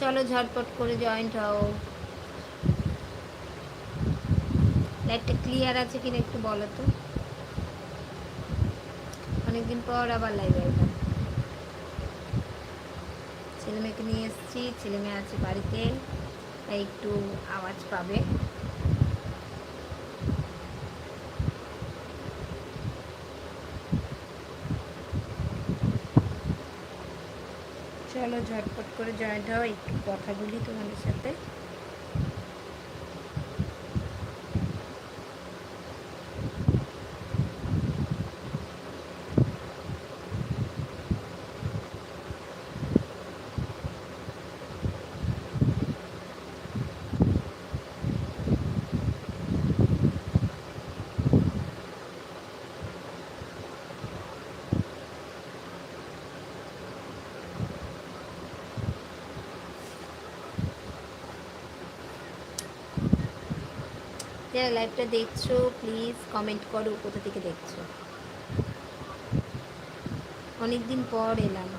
চলো ঝটপট করে জয়েন্ট হও। লাইটটা ক্লিয়ার আছে কিনা একটু বলো তো। অনেকদিন পর আবার লাইভ এলাম ছেলেমেয়েকে নিয়ে এসেছি, ছেলেমেয়ে আছে বাড়িতে, তাই একটু আওয়াজ পাবে। চলো ঝটপট করে জয়েন্ট হও একটু কথা বলি তোমাদের সাথে। যারা লাইভটা দেখছ প্লিজ কমেন্ট করো কোথা থেকে দেখছ। অনেকদিন পর এলাম।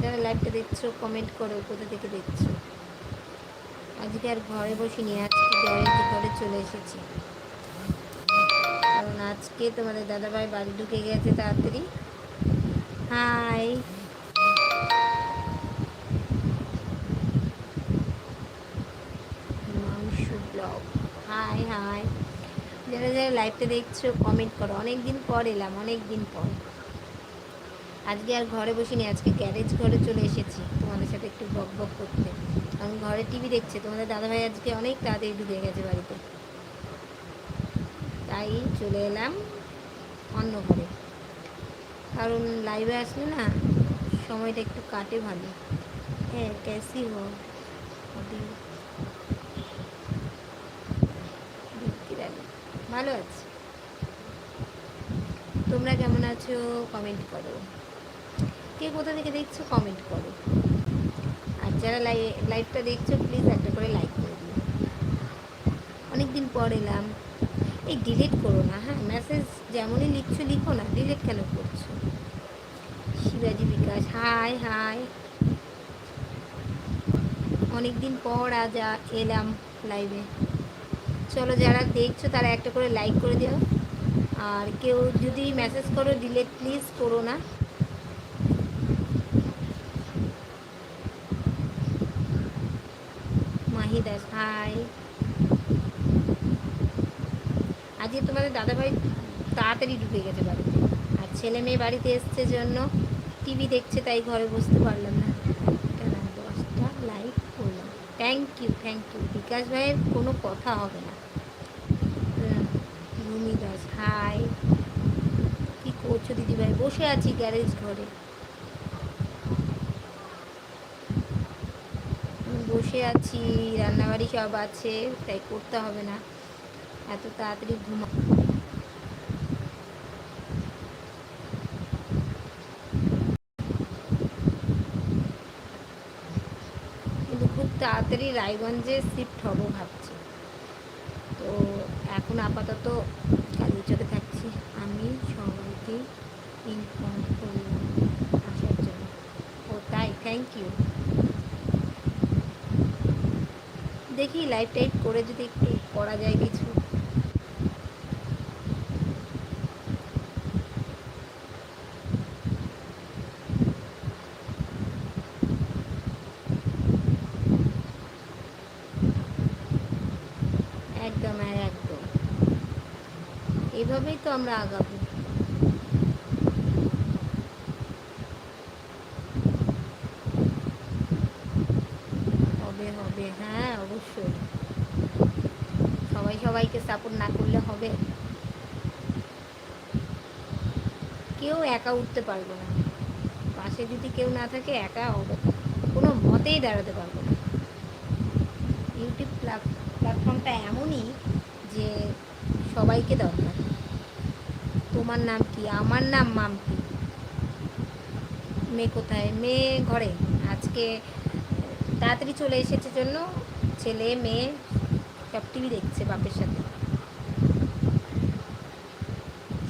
যারা লাইভটা দেখছ কমেন্ট করো কোথা থেকে দেখছ। আজকে আর ঘরে বসিনি, আজকে জয়েন্ট ঘরে চলে এসেছি। কারণ আজকে তোমাদের দাদাভাই বাড়ি ঢুকে গেছে তাড়াতাড়ি। হাই মাংস ব্লগ হাই হাই যারা যারা লাইভটা দেখছ কমেন্ট করো। অনেক দিন পর এলাম অনেক দিন পর। আজকে আর ঘরে বসিনি, আজকে গ্যারেজ ঘরে চলে এসেছি। তোমাদের সাথে একটু বক বক করতে। কারণ ঘরে টিভি দেখছে, তোমাদের দাদাভাই আজকে অনেক তাড়াতাড়ি ঢুকে গেছে বাড়িতে। তাই চলে এলাম অন্য ঘরে কারণ লাইভে আসলে না, সময়টা একটু কাটে ভালো। হ্যাঁ ক্যাসি হো অভি ভালো আছি? তোমরা কেমন আছো? কমেন্ট করো। কে কোথা থেকে দেখছ কমেন্ট করো। আর যারা লাইভটা দেখছ প্লিজ একটা করে লাইক করে দিও। অনেকদিন পর এলাম। এই ডিলিট করো না হ্যাঁ? মেসেজ যেমনই লিখছো, লিখো না ডিলিট কেন করছ? শিবাজি বিকাশ হাই হাই অনেকদিন পর আজ এলাম লাইভে চলো যারা দেখছ, তারা একটা করে লাইক করে দিও। আর কেউ যদি মেসেজ করো ডিলেট প্লিজ করো না। দাস হাই আজকে তোমাদের দাদাভাই তাড়াতাড়ি ঢুকে গেছে বাড়িতে। আর ছেলে মেয়ে বাড়িতে এসছে জন্য টিভি দেখছে, তাই ঘরে বসতে পারলাম না। দশটা লাইক করলাম। Thank you thank you Bikash ভাইয়ের কোনো কথা হবে না। রুমি দাস, হাই। কি করছ দিদিভাই? বসে আছি গ্যারেজ ঘরে। বসে আছি, রান্নাবাড়ি সব আছে, তাই করতে হবে না। এত তাড়াতাড়ি ঘুমা কিন্তু খুব তাড়াতাড়ি রায়গঞ্জে শিফট হব ভাবছি। তো আপাতত চলে থাকছি। আমি সবাইকে ইনফর্ম করলাম আসার জন্য। ও, তাই? থ্যাংক ইউ দেখি লাইভ টাইট করে যদি একটু করা যায় কিছু একদম হ্যাঁ, একদম এভাবেই তো আমরা আগাবো। হবে হবে হ্যাঁ অবশ্যই। সবাই সবাইকে সাপোর্ট না করলে হবে। কেউ একা উঠতে পারব না। পাশে যদি কেউ না থাকে, একা হবে কোনো মতেই দাঁড়াতে পারব না। ইউটিউব প্ল্যাটফর্মটা এমনই যে সবাইকে দরকার। তোমার নাম কি? আমার নাম মাম্পি। মেয়ে কোথায়? মেয়ে ঘরে। আজকে তাড়াতাড়ি চলে এসেছে জন্য ছেলে, মেয়ে সব টিভি দেখছে বাপের সাথে।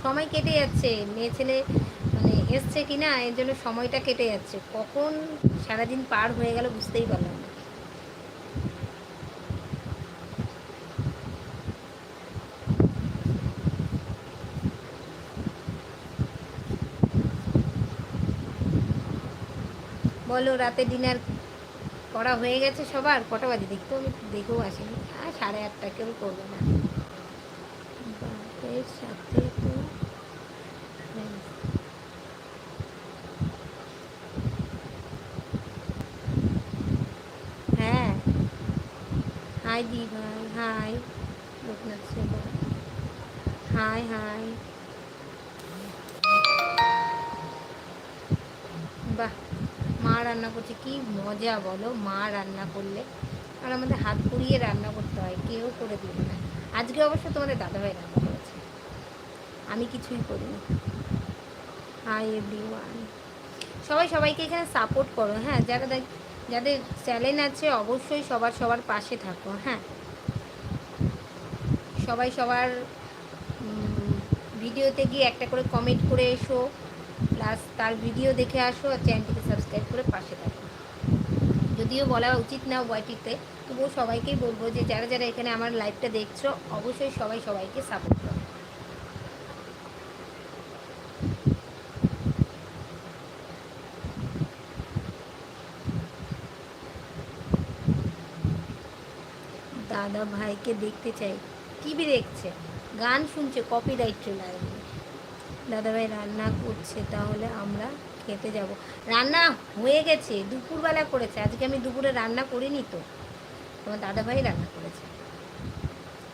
সময় কেটে যাচ্ছে। মেয়ে ছেলে মানে এসছে কি না এর জন্য সময়টা কেটে যাচ্ছে। কখন সারাদিন পার হয়ে গেল বুঝতেই পারলাম না বলো, রাতে ডিনার করা হয়ে গেছে সবার? কটা বাজে? দেখতে আমি দেখেও আসিনি। আর সাড়ে আটটা কেউ করবে না। বাপের সাথে হ্যাঁ। হাই দি ভাই হাই লোকনাথ হাই হাই মজা বলো, মা রান্না করলে। আর আমাদের হাত পুড়িয়ে রান্না করতে হয়, কেউ করে দিবে না। আজকে অবশ্য তোমাদের দাদাভাই রান্না করেছে। আমি কিছুই করিনি। হাই এভরিওয়ান সবাই সবাইকে এখানে সাপোর্ট করো হ্যাঁ? যারা দেখ, যাদের চ্যালেঞ্জ আছে, অবশ্যই সবার সবার পাশে থাকো হ্যাঁ? সবাই সবার ভিডিওতে গিয়ে একটা করে কমেন্ট করে এসো। প্লাস তার ভিডিও দেখে আসো আর চ্যানেলটিকে সাবস্ক্রাইব করে পাশে থাকো। যদিও বলা উচিত না ওয়াইটিতে তবুও সবাইকেই বলব যে যারা যারা এখানে আমার লাইভটা দেখছ, অবশ্যই সবাই সবাইকে সাপোর্ট করো। দাদা ভাইকে দেখতে চাই। টিভি দেখছে, গান শুনছে কপিরাইট চলে আসবে দাদাভাই রান্না করছে, তাহলে আমরা খেতে যাব। রান্না হয়ে গেছে, দুপুরবেলা করেছে। আজকে আমি দুপুরে রান্না করিনি তো। তোমার দাদাভাই রান্না করেছে।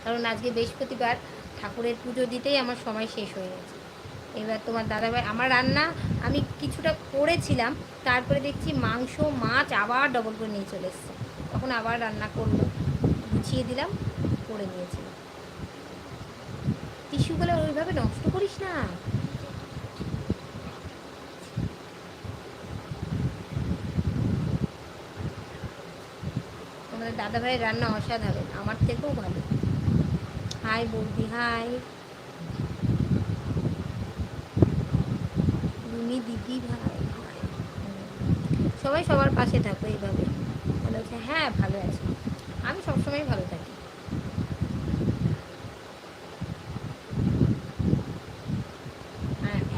কারণ আজকে বৃহস্পতিবার, ঠাকুরের পুজো দিতেই আমার সময় শেষ হয়ে গেছে। এবার তোমার দাদাভাই, আমার রান্না আমি কিছুটা করেছিলাম, তারপরে দেখছি মাংস, মাছ আবার ডবল করে নিয়ে চলে এসছে। তখন আবার রান্না করল, গুছিয়ে দিলাম, করে নিয়েছিলাম। টিস্যুগুলো ওইভাবে নষ্ট করিস না। দাদা ভাইয়ের রান্না অসাধারণ, আমার থেকেও ভালো। হাই বৌদি, হাই। রুমি দিদি ভাই সবাই সবার পাশে থাকো এইভাবে। ভালো আছে হ্যাঁ ভালো আছে। আমি সবসময় ভালো থাকি।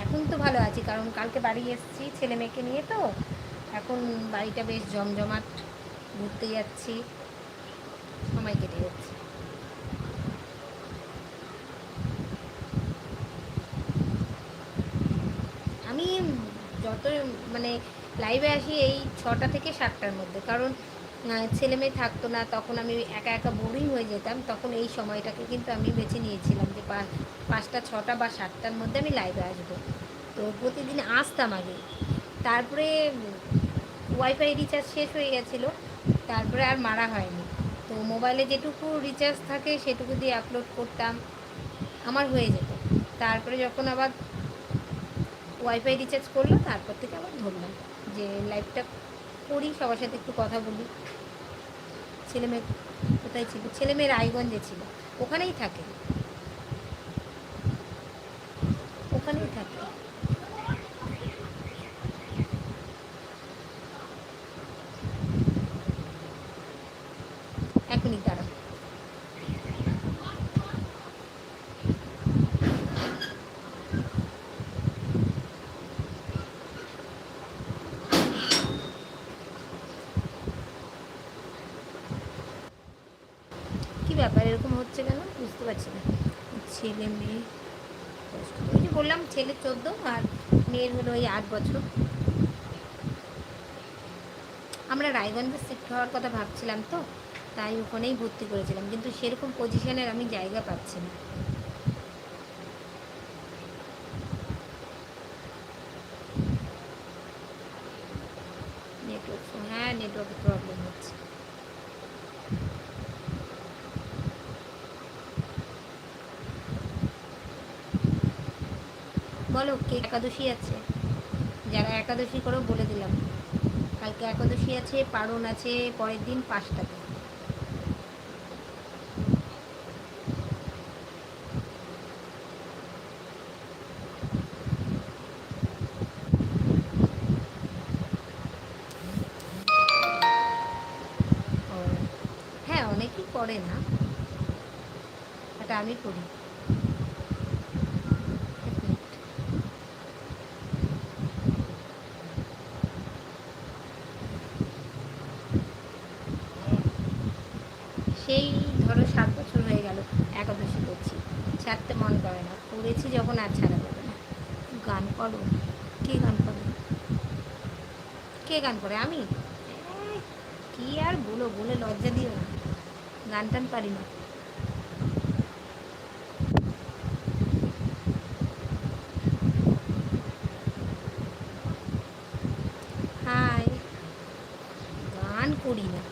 এখন তো ভালো আছি, কারণ কালকে বাড়ি এসেছি ছেলে মেয়েকে নিয়ে তো। এখন বাড়িটা বেশ জমজমাট, ঘুরতে যাচ্ছি। সময় কেটে যাচ্ছে। আমি যত মানে লাইভে আসি এই ছটা থেকে সাতটার মধ্যে, কারণ ছেলে মেয়ে থাকতো না, তখন আমি একা একা বোরিং হয়ে যেতাম, তখন এই সময়টাকে কিন্তু আমি বেছে নিয়েছিলাম যে পাঁচটা, ছটা বা সাতটার মধ্যে আমি লাইভে আসব। তো প্রতিদিন আসতাম আগে। তারপরে ওয়াইফাই রিচার্জ শেষ হয়ে গেছিল, তারপরে আর মারা হয়নি। তো মোবাইলে যেটুকু রিচার্জ থাকে সেটুকু দিয়ে আপলোড করতাম, আমার হয়ে যেত। তারপরে যখন আবার ওয়াইফাই রিচার্জ করল, তারপর থেকে আবার ধরলাম যে লাইভটা করি, সবার সাথে একটু কথা বলি। ছেলে মেয়ে কোথায় ছিল? ছেলেমেয়ের আইগঞ্জে ছিল, ওখানেই থাকে ওখানেই থাকে এক মিনিট দাঁড়াও কি ব্যাপার এরকম হচ্ছে কেন বুঝতে পারছি না ছেলে মেয়ে বললাম ছেলে চোদ্দ আর মেয়ের হলো ওই আট বছর। আমরা রায়গঞ্জে শিফট হওয়ার কথা ভাবছিলাম তো, তাই ওখানেই ভর্তি করেছিলাম, কিন্তু সেরকম পজিশনের আমি জায়গা পাচ্ছি না। বলো, কে একাদশী আছে? যারা একাদশী করো বলে দিলাম। কালকে একাদশী আছে, পারণ আছে, পরের দিন পাঁচটাতে হ্যাঁ অনেকেই করে না এটা আমি করি। গান করে, আমি? কি আর বলো, বলে লজ্জা দিও না। গান টান পারি না। গান করি না।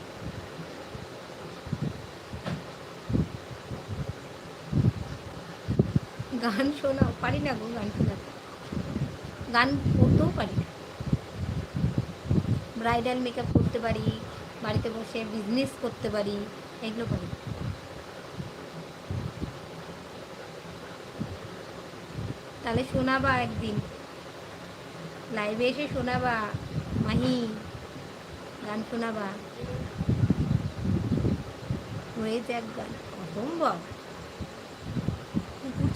গান শোনাও, পারি না গো গান শোনাতে। গান করতেও পারি না। ব্রাইডাল মেকআপ করতে পারি, বাড়িতে বসে বিজনেস করতে পারি, এগুলো করি। তাহলে শোনাবা একদিন। লাইভে এসে শোনাবা, মাহি, গান শোনাবা। হয়েছে এক গান। অসম্ভব।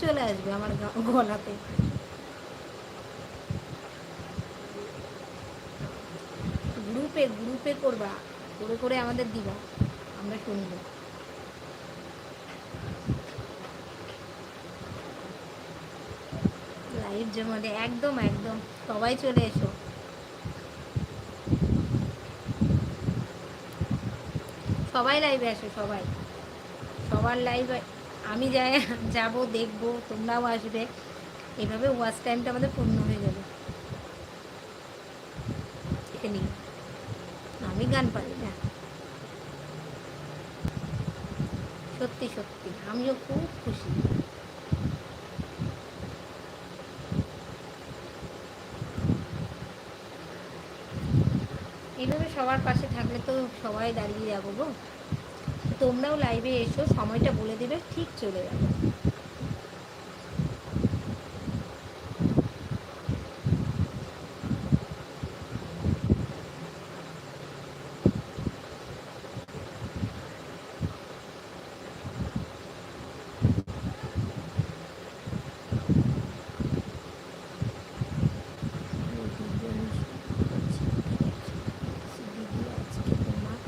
চলে আসবে আমার গলাতে। গ্রুপে গ্রুপে করবা, করে করে আমাদের দিবা, আমরা শুনব লাইভ জমাতে একদম একদম, সবাই চলে এসো। সবাই লাইভে আসো, সবাই। সবার লাইভ আমি যাই যাব, দেখব, তোমরাও আসবে। এভাবে ওয়াচ টাইমটা আমাদের পূর্ণ হয়ে যাবে দেখে নিই আমি গান পারি না সত্যি সত্যি আমিও খুব খুশি। এইভাবে সবার পাশে থাকলে তো সবাই দাঁড়িয়ে যাব গো। তোমরাও লাইভে এসো, সময়টা বলে দেবে, ঠিক চলে যাবে দিদি আজকে তোমার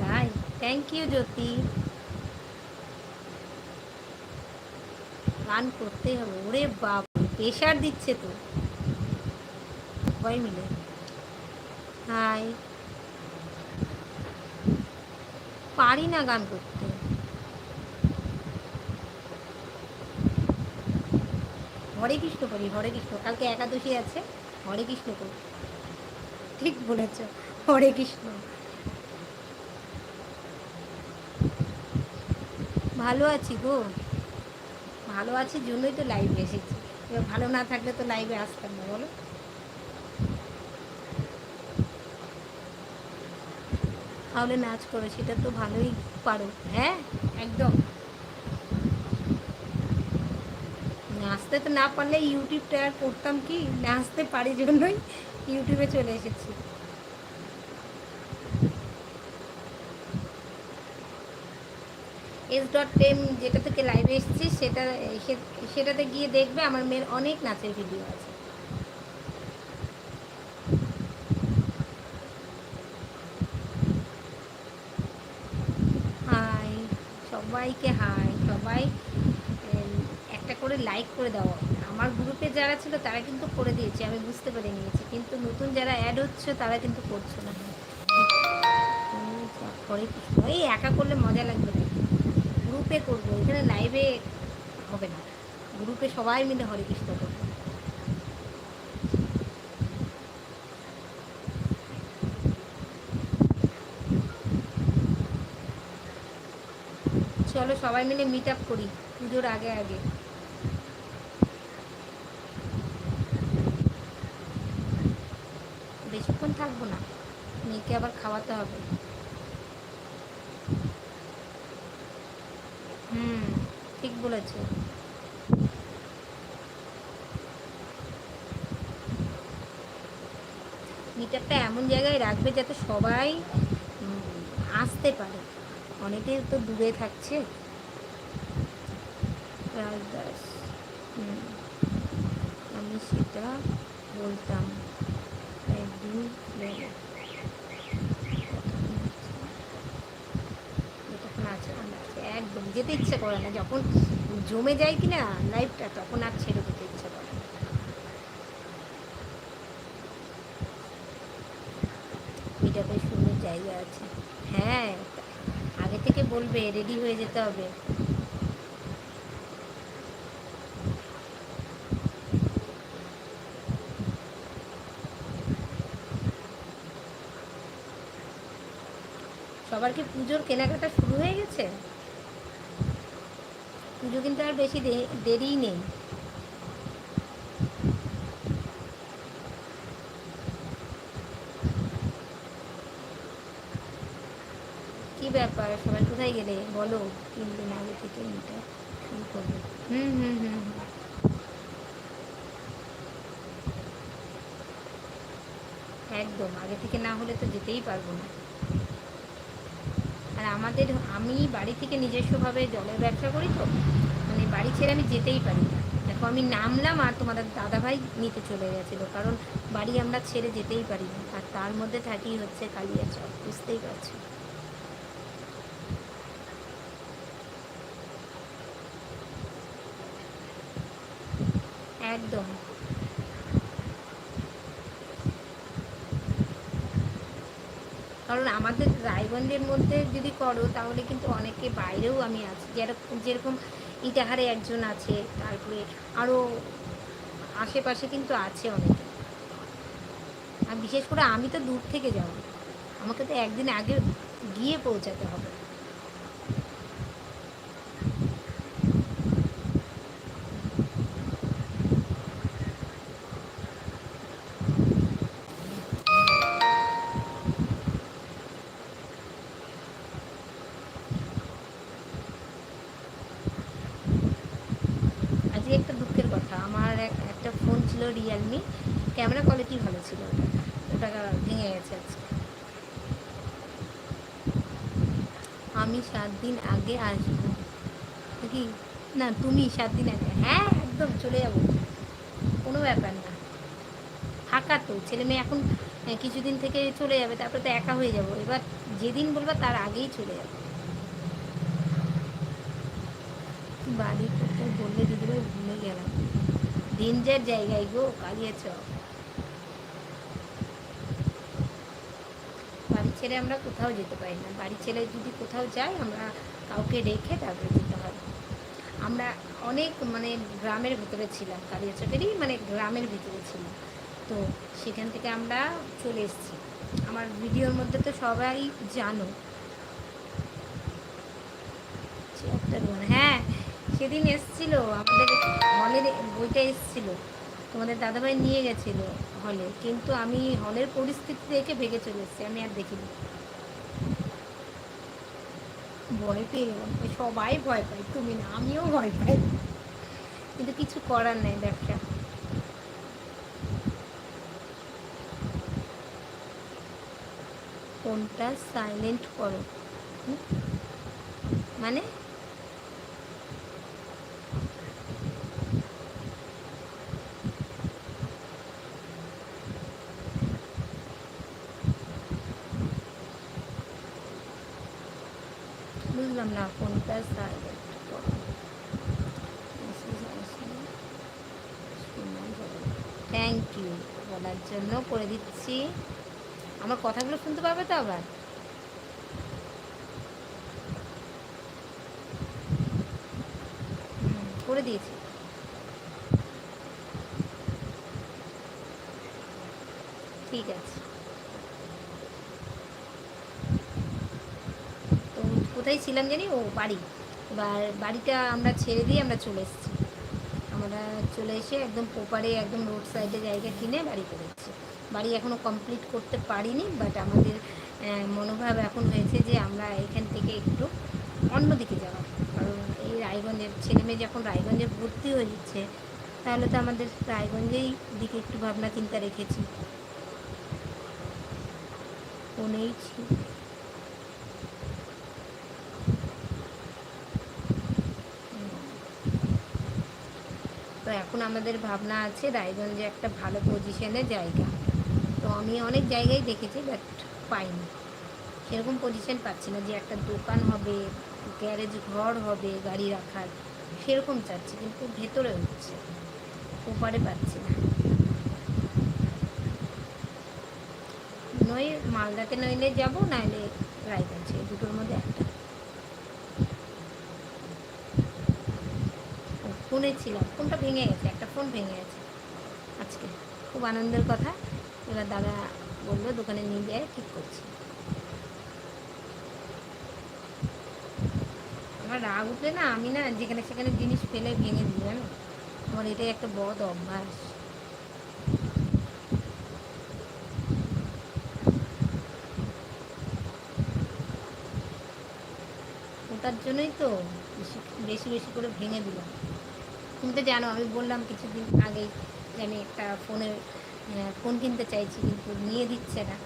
তাই থ্যাংক ইউ জ্যোতি গান করতে হবে। ওরে বাপ প্রেশার দিচ্ছে তো। সবাই মিলে। হাই পারি না গান করতে। হরে কৃষ্ণ করি, হরে কৃষ্ণ। কালকে একাদশী আছে, হরে কৃষ্ণ করি। ঠিক বলেছ, হরে কৃষ্ণ। ভালো আছি গো। ভালো আছি জন্যই তো লাইভে এসেছি। এবার ভালো না থাকলে তো লাইভে আসতাম না, বলো। তাহলে নাচ করো, সেটা তো ভালোই পারো। হ্যাঁ? একদম। নাচতে তো না পারলে ইউটিউবটা আর করতাম কি? নাচতে পারি জন্যই ইউটিউবে চলে এসেছি। এস ডট টেম যেটা থেকে লাইভে এসেছি, সেটা সেটাতে গিয়ে দেখবে আমার মেয়ের অনেক নাচের ভিডিও আছে। হাই সবাইকে হাই সবাই একটা করে লাইক করে দাও। আমার গ্রুপে যারা ছিল, তারা কিন্তু করে দিয়েছে, আমি বুঝতে পেরে নিয়েছি। কিন্তু নতুন যারা অ্যাড হচ্ছে, তারা কিন্তু করছে না। এই একা করলে মজা লাগবে গ্রুপে করব, এখানে লাইভে হবে না। গ্রুপে সবাই মিলে হরে কৃষ্ণ করব। চলো সবাই মিলে মিট আপ করি, পুজোর আগে আগে। বেশিক্ষণ থাকব না, মেয়েকে আবার খাওয়াতে হবে হুম ঠিক বলেছ। মিটারটা এমন জায়গায় রাখবে যাতে সবাই আসতে পারে। অনেকে তো দূরে থাকছে। রাজদাস আমি সেটা বলতাম। একদিন বলো। যতক্ষণ আছে আমরা আছি। একদম যেতে ইচ্ছে করে না। যখন জমে যায় কি না লাইফটা তখন আর ছেড়ে দিতে ইচ্ছে করে না। এটাতে সুন্দর জায়গা আছে। হ্যাঁ আগে থেকে বলবে রেডি হয়ে যেতে হবে। সবার কি পুজোর কেনাকাটা শুরু হয়ে গেছে? পুজো কিন্তু আর বেশি দেরিই নেই। কি ব্যাপার, সবাই কোথায় গেলে? বলো, তিন দিন আগে থেকে এটা শুরু করবে? হুম হুম হুম হুম। একদম, আগে থেকে না হলে তো যেতেই পারব না। আমাদের, আমি বাড়ি থেকে নিজস্বভাবে জলের ব্যবসা করি তো মানে বাড়ি ছেড়ে আমি যেতেই পারি না। দেখো, আমি নামলাম আর তোমাদের দাদাভাই নিতে চলে গেছিল, কারণ বাড়ি আমরা ছেড়ে যেতেই পারি না। আর তার মধ্যে থাকি হচ্ছে কালিয়া কালিয়াচক, বুঝতেই পারছ? একদম। কারণ আমাদের রায়গঞ্জের মধ্যে যদি করো, তাহলে কিন্তু অনেকে বাইরেও আমি আছি। যেরকম যেরকম ইটাহারে একজন আছে, তারপরে আরও আশেপাশে কিন্তু আছে অনেকে। আর বিশেষ করে আমি তো দূর থেকে যাব। আমাকে তো একদিন আগে গিয়ে পৌঁছাতে হবে আজকে একটা দুঃখের কথা আমার এক- একটা ফোন ছিল রিয়েলমি। ক্যামেরা কোয়ালিটি ভালো ছিল। ওটা ভেঙে গেছে আজকে। আমি সাত দিন আগে আসব। কি না, তুমি সাত দিন আগে। হ্যাঁ একদম চলে যাব। কোনো ব্যাপার না। ফাঁকা তো। ছেলে মেয়ে এখন কিছুদিন থেকে চলে যাবে, তারপরে তো একা হয়ে যাব। এবার যেদিন বলবা, তার আগেই চলে যাবে। বাড়ি বললে দিদিভাই ভুলে গেলাম। ডেঞ্জার জায়গায় গো কালিয়েছ বাড়ি ছেড়ে আমরা কোথাও যেতে পারি না। বাড়ি ছেড়ে যদি কোথাও যাই, আমরা কাউকে রেখে তারপরে যেতে হবে আমরা অনেক মানে গ্রামের ভিতরে ছিলাম, কালিয়াচকেরই মানে গ্রামের ভিতরে ছিলাম। তো সেখান থেকে আমরা চলে এসেছি। আমার ভিডিওর মধ্যে তো সবাই জানো। জন হ্যাঁ সেদিন এসছিল, আমাদের হলের বইটা এসছিল, তোমাদের দাদাভাই নিয়ে গেছিল হলে কিন্তু আমি হলের পরিস্থিতি দেখে ভেঙে চলে এসেছি, আমি আর দেখিনি। ভয় পেয়ে গেলাম সবাই ভয় পায় তুমি না, আমিও ভয় পাই। কিন্তু কিছু করার নেই ব্যবসা। ফোনটা সাইলেন্ট করো? মানে বুঝলাম না ফোনটা থ্যাংক ইউ বলার জন্য করে দিচ্ছি। আমার কথাগুলো শুনতে পাবে তো আবার? করে দিয়েছি ঠিক আছে তো কোথায় ছিলাম জানি? ও বাড়ি। এবার বাড়িটা আমরা ছেড়ে দিয়ে আমরা চলে এসেছি। আমরা চলে এসে একদম পোপারে একদম রোড সাইডে জায়গা কিনে বাড়ি করেছি। বাড়ি এখনও কমপ্লিট করতে পারিনি, বাট আমাদের মনোভাব এখন হয়েছে যে আমরা এখান থেকে একটু অন্যদিকে যাওয়া কারণ এই রায়গঞ্জের, ছেলে মেয়ে যখন রায়গঞ্জে ভর্তি হয়ে যাচ্ছে, তাহলে তো আমাদের রায়গঞ্জেই দিকে একটু ভাবনা চিন্তা রেখেছি। ফোনেই ছিল। তো এখন আমাদের ভাবনা আছে রায়গঞ্জে একটা ভালো পজিশনে জায়গা। তো আমি অনেক জায়গায় দেখেছি বাট পাইনি। সেরকম পজিশন পাচ্ছি না যে একটা দোকান হবে গ্যারেজ ঘর হবে, গাড়ি রাখার, সেরকম চাচ্ছি, কিন্তু ভেতরে হচ্ছে ওপারে পাচ্ছি না। নয় মালদাতে নইলে যাব নাহলে রায়গঞ্জে এই দুটোর মধ্যে একটা ও, ফোনে ছিলাম। ফোনটা ভেঙে গেছে, একটা ফোন ভেঙে গেছে আজকে। খুব আনন্দের কথা। এবার দাদা বলল, দোকানে নিয়ে যায় ঠিক করছি। আমার রাগ উঠলে না, আমি না যেখানে সেখানে জিনিস ফেলে ভেঙে দিই, জানো? আমার এটাই একটা বদ অভ্যাস। ওটার জন্যই তো বেশি বেশি বেশি করে ভেঙে দিলাম। তুমি তো জানো, আমি বললাম কিছুদিন আগেই যে আমি একটা ফোনের ফোন কিনতে চাইছি কিন্তু নিয়ে দিচ্ছে না।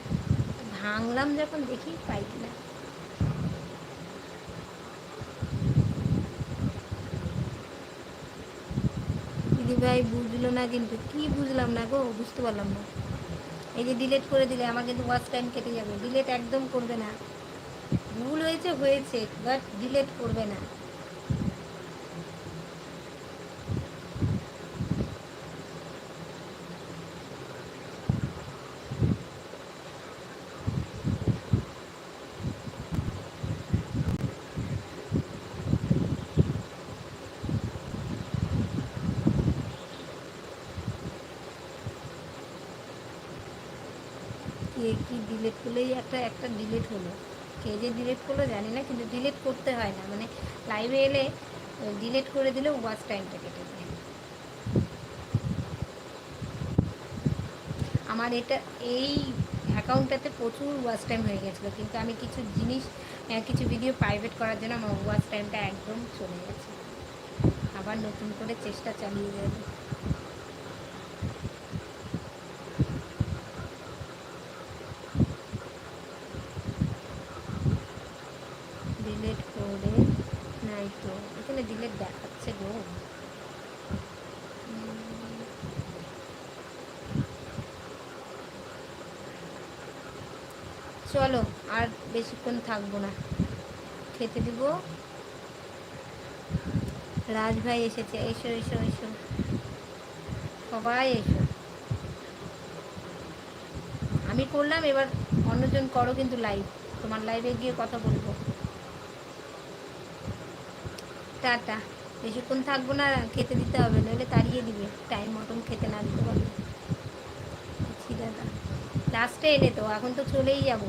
ভাঙলাম যখন দেখি পাই কিনা দিদিভাই বুঝলো না কিন্তু, কি বুঝলাম না গো, বুঝতে পারলাম না। এই যে ডিলেট করে দিলে আমার কিন্তু ওয়াচ টাইম কেটে যাবে। ডিলেট একদম করবে না। ভুল হয়েছে হয়েছে বাট ডিলেট করবে না কে কি ডিলেট করলেই একটা ডিলিট হলো। কে যে ডিলিট করল জানি না, কিন্তু ডিলিট করতে হয় না। মানে লাইভে এলে ডিলিট করে দিলে ওয়াচ টাইমটা কেটে যায়। আমার এটা, এই অ্যাকাউন্টটাতে প্রচুর ওয়াচ টাইম হয়ে গেছিল। কিন্তু আমি কিছু জিনিস কিছু ভিডিও প্রাইভেট করার জন্য আমার ওয়াচ টাইমটা একদম চলে গেছে। আবার নতুন করে চেষ্টা চালিয়ে যাবে ডিলেট করে নাই তো এখানে ডিলেট দেখাচ্ছে গো উম, চলো আর বেশিক্ষণ থাকব না। খেতে দিব। রাজ ভাই এসেছে। এসো এসো এসো। সবাই এসো। আমি করলাম, এবার অন্যজন করো কিন্তু লাইভ তোমার লাইভে গিয়ে কথা বলব। টাটা। বেশিক্ষণ থাকব না, খেতে দিতে হবে, নইলে তাড়িয়ে দিবে। টাইম মতন খেতে না দিতে পারবে দাদা লাস্টে এলে তো, এখন তো চলেই যাব।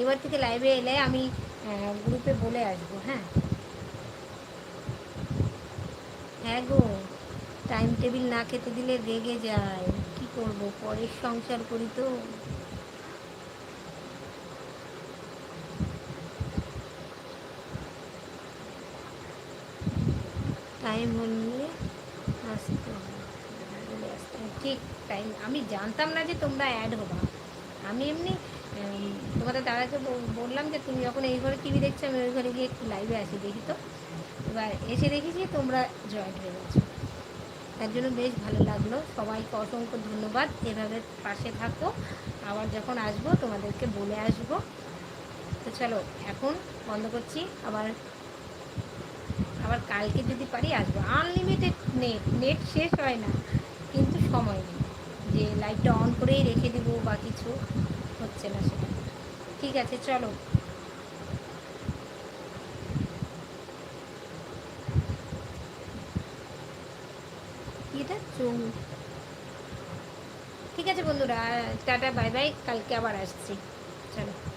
এবার থেকে লাইভে এলে আমি গ্রুপে বলে আসব হ্যাঁ? হ্যাঁ গো টাইম টেবিল না খেতে দিলে রেগে যায়। কি করব, পরের সংসার করি তো। টাইম হলে আসতে ঠিক টাইম আমি জানতাম না যে তোমরা অ্যাড হবা। আমি এমনি তোমাদের দাদাকে বললাম যে তুমি যখন এই ঘরে টিভি দেখছ, আমি ওই ঘরে গিয়ে একটু লাইভে আসি দেখি তো। এবার এসে দেখেছি তোমরা জয়েন্ট হয়ে গেছো। তার জন্য বেশ ভালো লাগল। সবাইকে অসংখ্য ধন্যবাদ। এভাবে পাশে থাকো। আবার যখন আসব, তোমাদেরকে বলে আসব। তো চলো, এখন বন্ধ করছি। আবার আবার কালকে যদি পারি, আসব। আনলিমিটেড নেট নেট শেষ হয় না। কিন্তু সময় নেই। যে লাইটটা অন করেই রেখে দেবো বা কিছু। হচ্ছে না সেটা। ঠিক আছে, চলো। কি এটা চৌ ঠিক আছে বন্ধুরা, টাটা, বাই বাই, কালকে আবার আসছি। চলো।